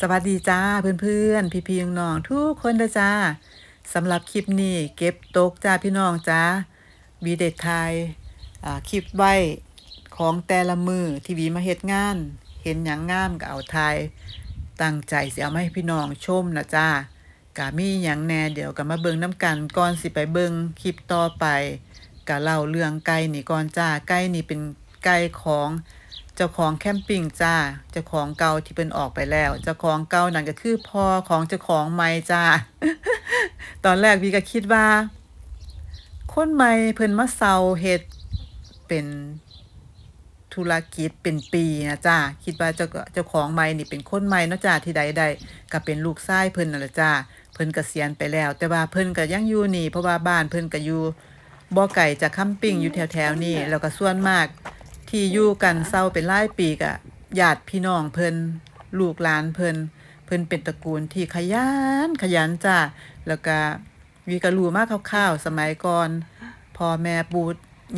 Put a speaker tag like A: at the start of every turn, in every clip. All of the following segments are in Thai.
A: สวัสดีจ้าเพื่อนๆ พี่ๆน้องๆทุกคนเด้อจ้าสำหรับคลิปนี้เก็บตกจ้าพี่น้องจ้าวีเด็ดทยคลิปไว้ของแต่ละมือที่วีมาเฮ็ดงาน เห็นหยังงามก็เอาทายตั้งใจเสิเอามาให้พี่น้องชมนะจ้ากะมีหยังแน่เดี๋ยวก็มาเบิงน้ำกันก่อนสิไปเบิงคลิปต่อไปกะเล่าเรื่องไก่นี่ก่อนจ้าไก่นี่เป็นไก่ของ เจ้าของแคมปิ้งจ้า เจ้าของเก่าที่เพิ่นออกไปแล้ว เจ้าของเก่านั่นก็คือพ่อของเจ้าของใหม่จ้า ตอนแรกวีก็คิดว่า คนใหม่เพิ่นมาเซาเฮ็ดเป็นธุรกิจเป็นปีนะจ้าคิดว่าเจ้าเจ้าของใหม่นี่เป็นคนใหม่เนาะจ้าที่ใดใดก็เป็นลูกชายเพิ่นนั่นแหละจ้าเพิ่นกเกษียณไปแล้ว แต่ว่าเพิ่นก็ยังอยู่นี่ เพราะว่าบ้านเพิ่นก็อยู่บ่ไกลจากคัมปิ้งอยู่แถวๆนี้แล้วก็ส่วนมาก ที่อยู่กันเศร้าเป็นหลายปีกะญาติพี่น้องเพิ่นลูกหลานเพิ่นเพิ่นเป็นตระกูลที่ขยันขยันจ้าแล้วก็วีก็รู้มากคร่าวๆ สมัยก่อนพ่อแม่ปู่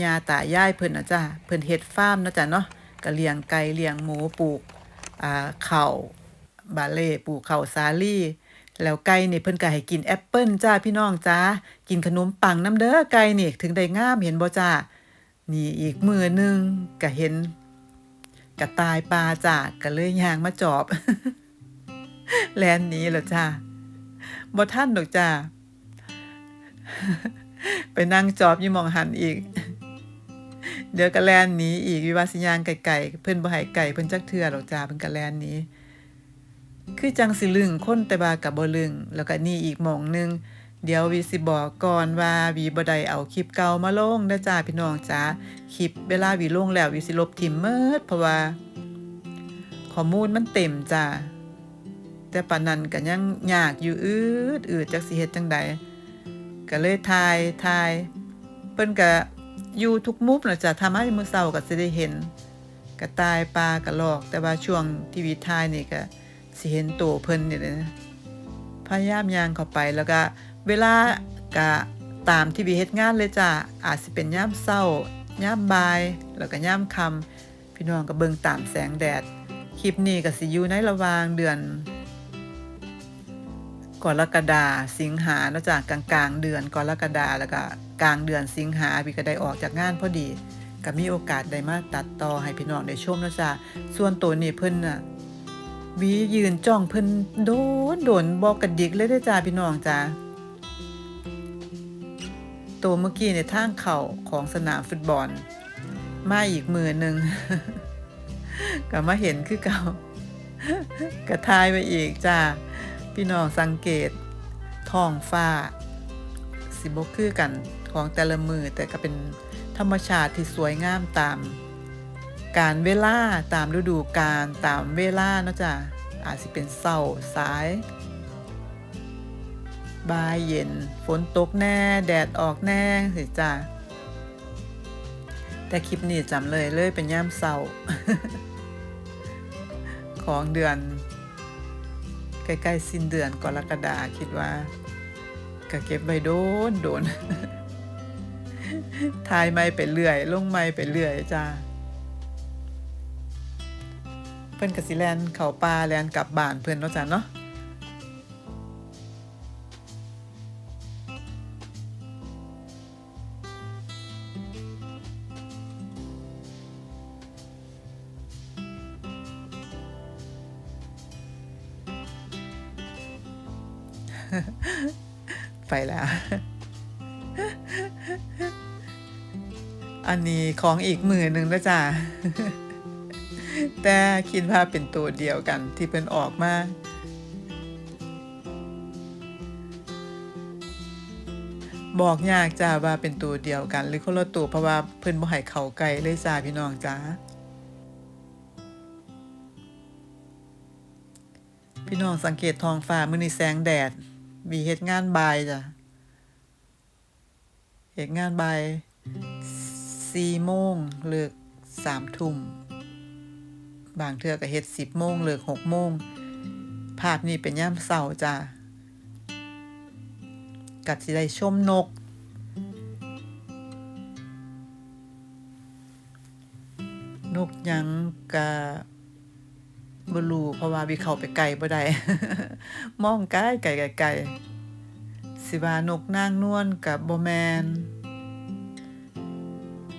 A: ย่าตายายเพิ่นน่ะจ้าเพิ่นเฮ็ดฟาร์มนะจ้ะเนาะก็เลี้ยงไก่เลี้ยงหมูปลูกอ่าข้าวบาเล่ปลูกข้าวสาลี่แล้วไก่นี่เพิ่นก็ให้กินแอปเปิ้ลจ้าพี่น้องจ้ากินขนมปังน้ำเด้อไก่นี่ถึงได้งามเห็นบ่จ้า นี่อีกมือหนึ่งก็เห็นกระตายปลาจาก็เลยยางมาจอบ แลนนี้แล้วจ้าบ่ท่านดอกจ้าไปนั่งจอบยู่มองหันอีก เดี๋ยวก็แลนหนี้อีกวิวาสิยางไก่เพิ่นบ่ให้ไก่เพิ่นจักเทื่อดอกจ้าเพิ่นก็แลนนี้ คือจังสิลึงคนแต่ว่ากับบ่ลึงแล้วก็นี่อีกมองหนึง เดี๋ยววีสิบอกก่อนว่าวีบ่ไดเอาคลิปเก่ามาลงเด้อจ้าพี่น้องจ้าคลิปเวลาวีลงแล้ววีสิลบทิมเมิดเพราะว่าข้อมูลมันเต็มจ้าแต่ปานนั้นก็ยังยากอยู่อืดอืดจักสิเฮ็ดจังใดก็เลยทายทายเพิ่นก็อยู่ทุกมุมน่ะจ้ะทำให้มื้อเช้าก็สิได้เห็นกระตายปลากระรอก แต่ว่าช่วงทีวีทายนี่ก็สิเห็นโตวเพิ่นนี่นะพยายามย่างเข้าไปแล้วก็ เวลากะตามที่วีเฮ็ดงานเลยจ้ะอาจสิเป็นย่ามเศร้าย่ามบ่าย แล้วก็ย่ามค่ำพี่น้องก็เบิ่งตามแสงแดด คลิปนี้ก็สิอยู่ในระหว่างเดือนกรกฎาสิงหาเนาะจ้ะกลางๆเดือนกรกฎาแล้วก็กลางเดือนสิงหาพี่ก็ได้ออกจากงานพอดีก็มีโอกาสได้มาตัดต่อให้พี่น้องได้ชมเนาะจ้ะส่วนตัวนี้เพิ่นน่ะวียืนจ้องเพิ่นโดนโดนบอกกระดิกเลยเด้จ้าพี่น้องจ้า ตัวเมื่อกี้ในทางเข่าของสนามฟุตบอล มาอีกมือหนึ่งก็มาเห็นคือเก่ากระทายไปอีกจ้าพี่น้องสังเกตท้องฟ้า สิบกคือกันของแต่ละมือแต่ก็เป็นธรรมชาติที่สวยงามตาม การเวลาตามฤดูกาลตามเวลาเนาะจ้ะอาจสิเป็นเศร้าสาย บายเย็น ฝนตกแน่ แดดออกแน่สิจ้ะแต่คลิปนี้จำเลยเลยเป็นย่ามเศร้าของเดือน ใกล้ๆสิ้นเดือนกรกฎาคิดว่าก็เก็บไว้โดนโดนทายไม่ไปเรื่อย ลงไม่ไปเรื่อยจ้าเพิ่อนกสิแลนเขาป่าแลนกลับบ้านเพิ่อนเนาะจ้ะเนาะ ไปแล้ว อันนี้ของอีกมือหนึ่งนะจ้ะแต่คิดว่าเป็นตัวเดียวกันที่เพิ่นออกมาบอกยากจ้าว่าเป็นตัวเดียวกัน หรือคนละตัวเพราะว่าเพิ่นบ่ให้เขาใกล้เลยจ้าพี่น้องจ้าพี่น้องสังเกตท้องฟ้ามื้อนี้แสงแดด มีเหตุงานบ่ายจ้ะเหตุงานบ่ายสี่โมงเลิก3ทุ่มบางเทื่อก็เฮ็ดสิบโมงเลิกหกโมงภาพนี้เป็นย่ามเสาจ้ะกัดสิได้ชมนก ว่าวิเข้าไปไกลบ่ได้มองไกลไกลไกลสิว่านกนางนวลกับบ่แมน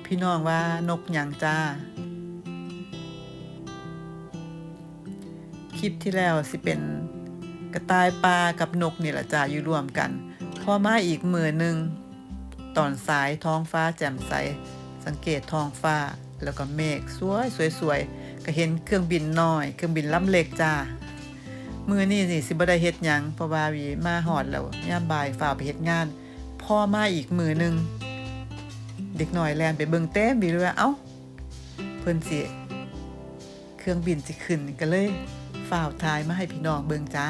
A: พี่น้องว่านกหยังจ้า คลิปที่แล้วสิเป็นกระต่ายปลากับนกนี่แหละจ้าอยู่รวมกัน พอมาอีกมือหนึ่งตอนสายท้องฟ้าแจ่มใส สังเกตท้องฟ้าแล้วก็เมฆสวยสวยสวย ก็เห็นเครื่องบินน้อย เครื่องบินลำเล็กจ้ามือนี่นี่สิบ่ได้เฮ็ดหยังเพราะว่าวีมาหอดแล้วย่ามบ่ายฝ่าไปเฮ็ดงาน พ่อมาอีกมือหนึง เด็กหน่อยแลนไปเบิ่งเต้มบีเลยว่าเอ้า เพิ่นสิเครื่องบินสิขึ้นก็เลยฝ่าวทายมาให้พี่น้องเบิ่งจ้า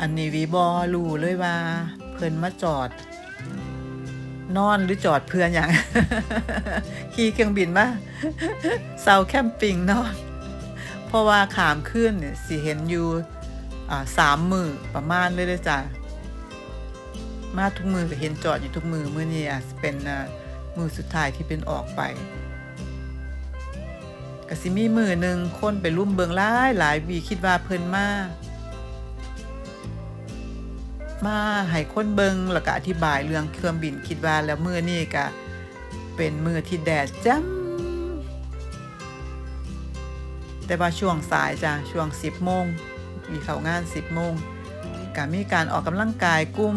A: อันนี้วีบอรู้เลยว่า เพิ่นมาจอด นอนหรือจอดเพื่อนอย่าง ขี่เครื่องบินมาเซาแคมปิ้งนอน เพราะว่าขามขึ้นเนี่ยสิเห็นอยู่สามมือประมาณเลยเลยจ้ะมาทุกมือก็เห็นจอดอยู่ทุกมือมือนี้อะเป็นมือสุดท้ายที่เป็นออกไปก็สิมีมือหนึ่งคนไปรุ่มเบิงหลายหลายวีคิดว่าเพิ่นมา มาให้คนเบิงแล้วก็อธิบายเรื่องเครื่องบินคิดว่าแล้วมือนี่ก็เป็นมือที่แดดจ้ำแต่ว่าช่วงสายจ้ะช่วง 10โมงมีเข้างาน 10โมงก็มีการออกกำลังกายกลุ่ม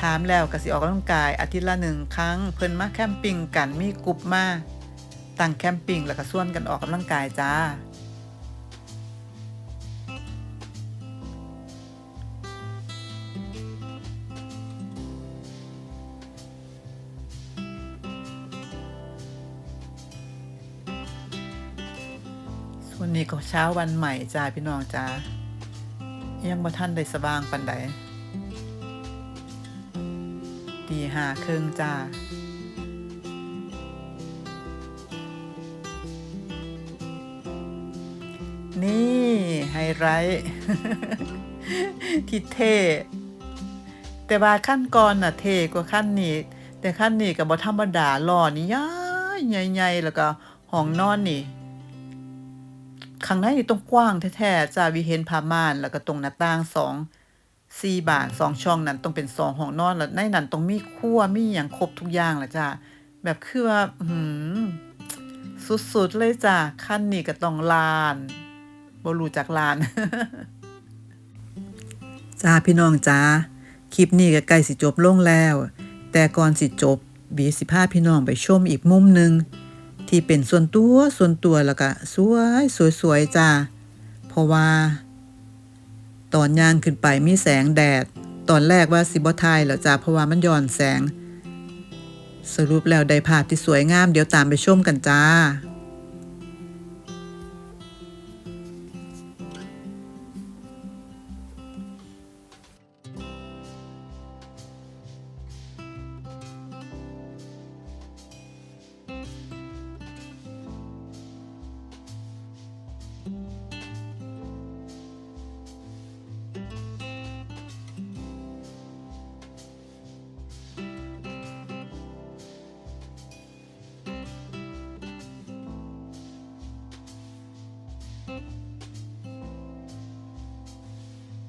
A: ถามแล้วก็สิออกกำลังกายอาทิตย์ละหนึ่งครั้ง เพิ่นมาแคมปิ้งกันมีกลุ่มมาตั้งแคมปิ้งแล้วก็ส่วนกันออกกำลังกายจ้า วนนี้ก็เช้าวันใหม่จ้าพี่น้องจ้ายังบ่ท่านได้สว่างปันใดตีห้าครึ่งจ้านี่ไฮไลท์ที่เท่แต่ว่าขั้นก่อนน่ะเท่กว่าขั้นนี้ แต่ขั้นนี้ก็บ่ธรรมดาหล่อนี่ย้ายใหญ่ๆแล้วก็ห้องนอนนี่ ข้างในนี่ต้องกว้างแท้ๆจ้าวิเห็นผ้าม่านแล้วก็ตรงหน้าต่างสองสี่บานสองช่องนั้นต้องเป็นสองห้องนอนแล้วในนั้นต้องมีครัวมีอย่างครบทุกอย่างแหละจ้าแบบคือว่าหืสุดๆเลยจ้าขั้นนี้ก็ต้องลานบ่รู้จักลานจ้าพี่น้องจ้าคลิปนี้ก็ใกล้สิจบลงแล้ว แต่ก่อนสิจบบีสิพาพี่น้องไปชมอีกมุมหนึ่ง ที่เป็นส่วนตัวส่วนตัวแล้วก็สวยสวยสวยจ้าเพราะว่า ตอนย่างขึ้นไปมีแสงแดด ตอนแรกว่าสิบทายแล้วจ้าเพราะว่ามันย้อนแสง สรุปแล้วได้ภาพที่สวยงามเดี๋ยวตามไปชมกันจ้า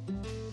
A: thank you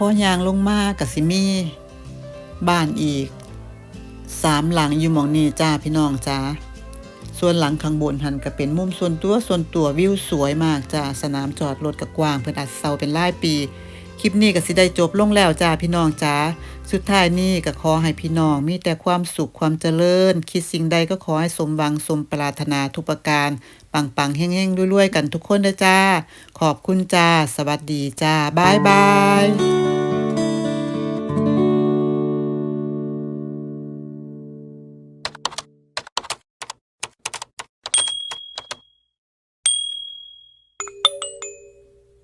A: พอยางลงมากับสิมีบ้านอีกสามหลังอยู่หมองนี้จ้าพี่น้องจ้าส่วนหลังข้างบนหันก็เป็นมุมส่วนตัวส่วนตัววิวสวยมากจ้าสนามจอดรถกับกว้างเพิ่นอัดเซาเป็นหลายปี คลิปนี้ก็สิได้จบลงแล้วจ้าพี่น้องจ้าสุดท้ายนี้ก็ขอให้พี่น้องมีแต่ความสุขความเจริญ คิดสิ่งใดก็ขอให้สมหวังสมปรารถนาทุกประการ ปังๆเฮงๆรวยๆกันทุกคนนะจ้า ขอบคุณจ้า สวัสดีจ้า บ๊ายบาย